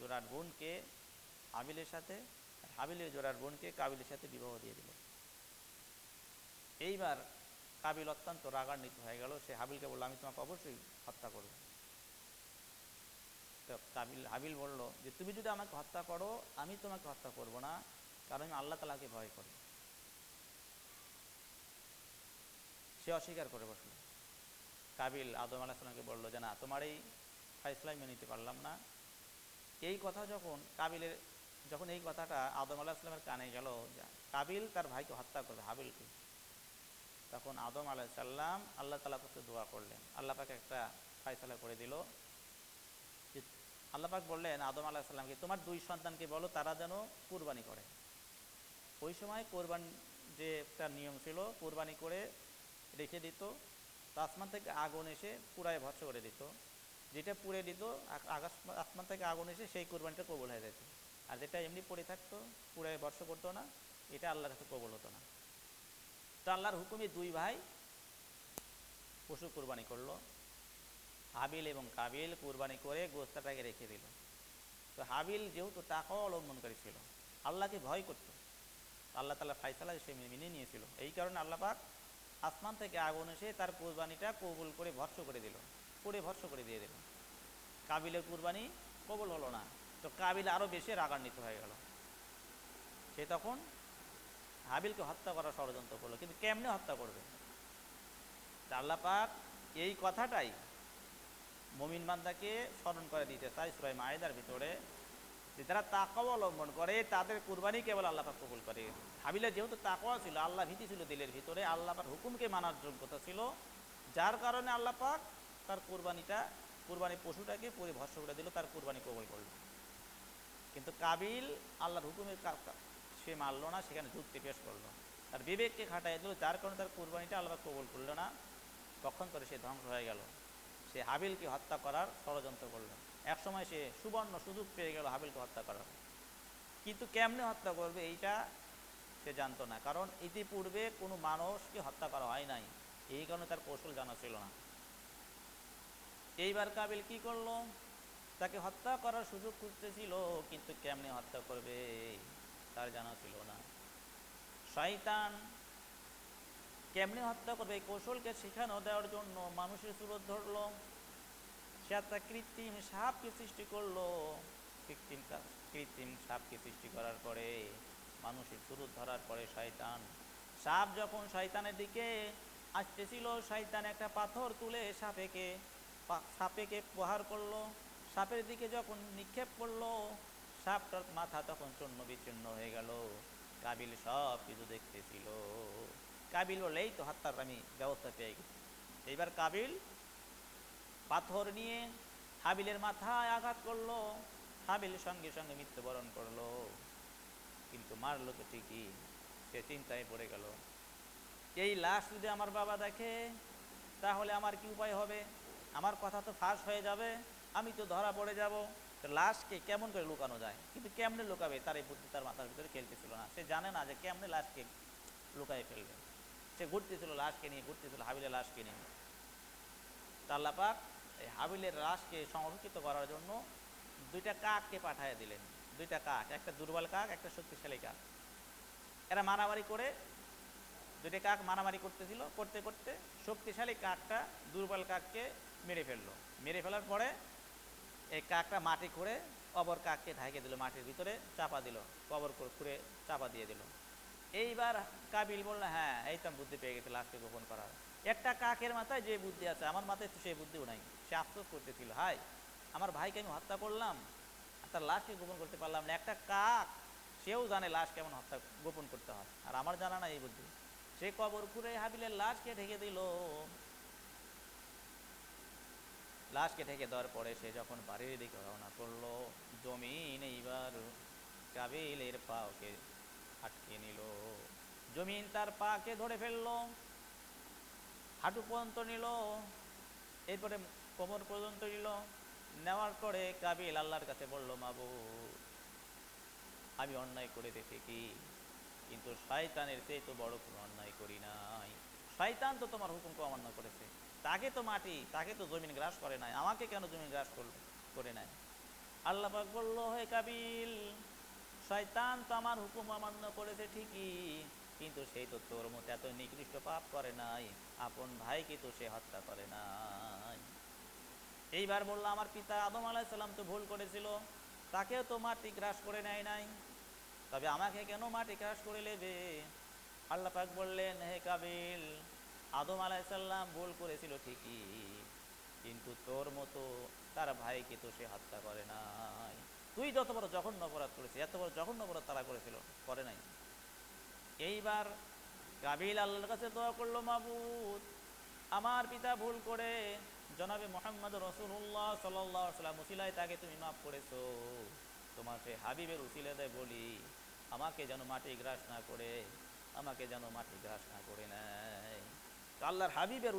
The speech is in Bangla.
জোড়ার বোনকে হাবিলের সাথে হাবিলের জোড়ার বোনকে কাবিলের সাথে বিবাহ দিয়ে দিল। এইবার কাবিল অত্যন্ত রাগান্বিত হয়ে গেল। সে হাবিলকে বলল, আমি তোমাকে অবশ্যই হত্যা করব। কাবিল, হাবিল বলল যে, তুমি যদি আমাকে হত্যা করো, আমি তোমাকে হত্যা করব না, কারণ আমি আল্লাহ তালাকে ভয় করি। সে অস্বীকার করে বসল। কাবিল আদম আলাহিসামকে বলল, যে না, তোমার এই ফাইসলাই মেনে নিতে পারলাম না। এই কথা যখন কাবিলের, যখন এই কথাটা আদম আলাহিসামের কানে গেল কাবিল তার ভাইকে হত্যা করবে হাবিলকে। তখন আদম আলাইসাল্লাম আল্লাহ তালা কাছে দোয়া করলেন। আল্লাহ পাকে একটা ফাইসলা করে দিল যে, আল্লাহ পাক বললেন আদম আলাহিসাল্লামকে তোমার দুই সন্তানকে বলো, তারা যেন কুরবানি করে। ওই সময় কোরবান যে একটা নিয়ম ছিল, কোরবানি করে রেখে দিত আসমান থেকে আগুন এসে পুরায় ভস্য করে দিত। যেটা পুড়ে দিত আকাশ আসমান থেকে আগুন এসে সেই কোরবানিটা কবল হয়ে যেত। আর যেটা এমনি পড়ে থাকতো পুরায় বর্ষ করতো না, এটা আল্লাহর কাছে কবুল হতো না। তো আল্লাহর হুকুমে দুই ভাই পশু কোরবানি করল। হাবিল এবং কাবিল কোরবানি করে গোস্তাটাকে রেখে দিল। তো হাবিল যেহেতু টাকা অবলম্বনকারী ছিল, আল্লাহকে ভয় করত। আল্লাহ তালা ফাইসালা সে মেনে নিয়েছিল। এই কারণে আল্লাহ পাক আসমান থেকে আগুন এসে তার কোরবানিটা কবুল করে ভর্ষ করে দিল। পুড়ে ভর্ষ করে দিয়ে দিল কাবিলের কুরবানি কবুল হলো না। তো কাবিল আরও বেশি রাগান্বিত হয়ে গেল। সে তখন হাবিলকে হত্যা করার ষড়যন্ত্র করল। কিন্তু কেমনে হত্যা করবে? পাক এই কথাটাই মমিন বান্দাকে স্মরণ করে দিতে চাই সুরাই মায়েদার ভিতরে, যে তারা তাকাও অবলম্বন করে, তাদের কুরবানি কেবল আল্লাহ পাক কবুল করে। হাবিলের যেহেতু তাকওয়া ছিল, আল্লাহ ভীতি ছিল দিলের ভিতরে, আল্লাহ পাক হুকুমকে মানার যোগ্যতা ছিল। যার কারণে আল্লাহ পাক তার কুরবানিটা, কুরবানি পশুটাকে পুরে করে দিল, তার কুরবানি কবুল করল। কিন্তু কাবিল আল্লাহর হুকুমে কা- কা- সে মানলো না, সেখানে যুক্তি পেশ করল। তার বিবেককে খাটাই দিল, যার কারণে তার কুরবানিটা আল্লাহ কবুল করল না। তখন করে সে ধ্বংস হয়ে গেল। সে হাবিলকে হত্যা করার ষড়যন্ত্র করল। একসময় সে সুবর্ণ সুযোগ পেয়ে গেল হাবিলকে হত্যা করার। কিন্তু কেমনে হত্যা করবে এইটা সে জানতো না। কারণ ইতিপূর্বে কোনো মানুষকে হত্যা করা হয় নাই। এই কারণে তার কৌশল জানা ছিল না। এইবার কাবিল কি করল? তাকে হত্যা করার সুযোগ খুঁজতেছিল, কিন্তু কেমনে হত্যা করবে? তার জানা ছিল না। শয়তান কেমনে হত্যা করবে? এই কৌশলকে শেখানো দেওয়ার জন্য মানুষের সুরত ধরলো। সে একটা কৃত্রিম সাপকে সৃষ্টি করল। কৃত্রিম কৃত্রিম সাপকে সৃষ্টি করার পরে মানুষের সুরত ধরার পরে শয়তান সাপ যখন শয়তানের দিকে আসতেছিল, শয়তান একটা পাথর তুলে সাপেকে সাপেকে প্রহার করল। সাপের দিকে যখন নিক্ষেপ করল, সাপটার মাথা তখন চূর্ণ বিচ্ছিন্ন হয়ে গেল। কাবিল সব কিছু দেখতেছিল। কাবিল বললেই তো হত্যার আমি ব্যবস্থা পেয়ে গেছি। এইবার কাবিল পাথর নিয়ে হাবিলের মাথায় আঘাত করল। হাবিল সঙ্গে সঙ্গে মৃত্যুবরণ করল। কিন্তু মারলো তো ঠিকই, সে চিন্তায় পড়ে গেল। এই লাশ যদি আমার বাবা দেখে, তাহলে আমার কি উপায় হবে? আমার কথা তো ফাঁস হয়ে যাবে, আমি তো ধরা পড়ে যাব। লাশকে কেমন করে লুকানো যায়? কিন্তু কেমনে লুকাবে? তার এই বুদ্ধি তার মাথার ভিতরে খেলতেছিল না। সে জানে না যে কেমনে লাশকে লুকায় ফেলবে। সে ঘুরতেছিল লাশকে নিয়ে, ঘুরতেছিল হাবিলের লাশকে নিয়ে। তা আল্লাহ পাক এই হাবিলের লাশকে সংরক্ষিত করার জন্য দুইটা কাককে পাঠিয়ে দিলেন। দুইটা কাক, একটা দুর্বল কাক, একটা শক্তিশালী কাক। এরা মারামারি করে, দুইটা কাক মারামারি করতেছিল। করতে করতে শক্তিশালী কাকটা দুর্বল কাককে মেরে ফেলল। মেরে ফেলার পরে এই কাকটা মাটি করে কবর কাককে ঢাকে দিল, মাটির ভিতরে চাপা দিল, কবর করে খুঁড়ে চাপা দিয়ে দিল। এইবার কাবিল বলল হ্যাঁ এই তো বুদ্ধি পেয়ে গেছে, লাশকে গোপন করার। একটা কাকের মাথায় যে বুদ্ধি আছে, আমার মাথায় সেই বুদ্ধিও নাই, সে আফসোস করতেছিল, হাই, আমার ভাইকে আমি হত্যা করলাম তার লাশকে গোপন করতে পারলাম না। একটা কাক, সেও জানে লাশ কেমন হত্যা, গোপন করতে হয়, আর আমার জানা না এই বুদ্ধি। সে কবর খুঁড়ে হাবিলের লাশকে ঢেকে দিল লাশকে ঢেকে দেওয়ার পরে সে যখন বাড়ির দিকে রওনা করল, জমিন এইবার কাবিলের পাওকে আটকে নিল। জমিন তার পাকে ধরে ফেলল, হাঁটু পর্যন্ত নিল, এরপরে কোমর পর্যন্ত নিল। নেওয়ার পরে কাবিল আল্লাহর কাছে বলল, মাবু, আমি অন্যায় করে দেখি কিন্তু শয়তানের চেয়ে তো বড় কোনো অন্যায় করি নাই। শয়তান তো তোমার হুকুমকে অমান্য করেছে। তাকে তো মাটি, তাকে তো জমিন গ্রাস করে নাই। আমাকে কেন জমিন গ্রাস করে নাই? আল্লাহ পাক বলল, হে কাবিল, শয়তান তো আমার হুকুম অমান্য করেছে ঠিকই, কিন্তু সেই তো তোর মতো এত নিকৃষ্ট পাপ করে নাই। আপন ভাইকে তো সে হত্যা করে নাই। এইবার বলল, আমার পিতা আদম আলাহিসাল্লাম তো ভুল করেছিল, তাকেও তো মাটি গ্রাস করে নেয় নাই। তবে আমাকে কেন মাটি গ্রাস করে নেবে? আল্লাহ পাক বললেন, হে কাবিল আদম আলাহিসাল্লাম ভুল করেছিল ঠিকই, কিন্তু তোর মতো তার ভাইকে তো সে হত্যা করে নাই। তুই যত বড় জঘন্য অপরাধ করেছিস, এত বড় জঘন্য অপরাধ তারা করেছিল, করে নাই। এইবার কাবিল আল্লাহর কাছে দোয়া করল, মাবুদ, আমার পিতা ভুল করে জনাবে মোহাম্মদ রসুল্লাহ সাল্লাম উসিলায় তাকে তুমি মাফ করেছ। তোমার সে হাবিবের উসিলে দেয় বলি, আমাকে যেন মাটি গ্রাস না করে, আমাকে যেন মাটি গ্রাস না করে নেয়। আল্লাহর হাবিবের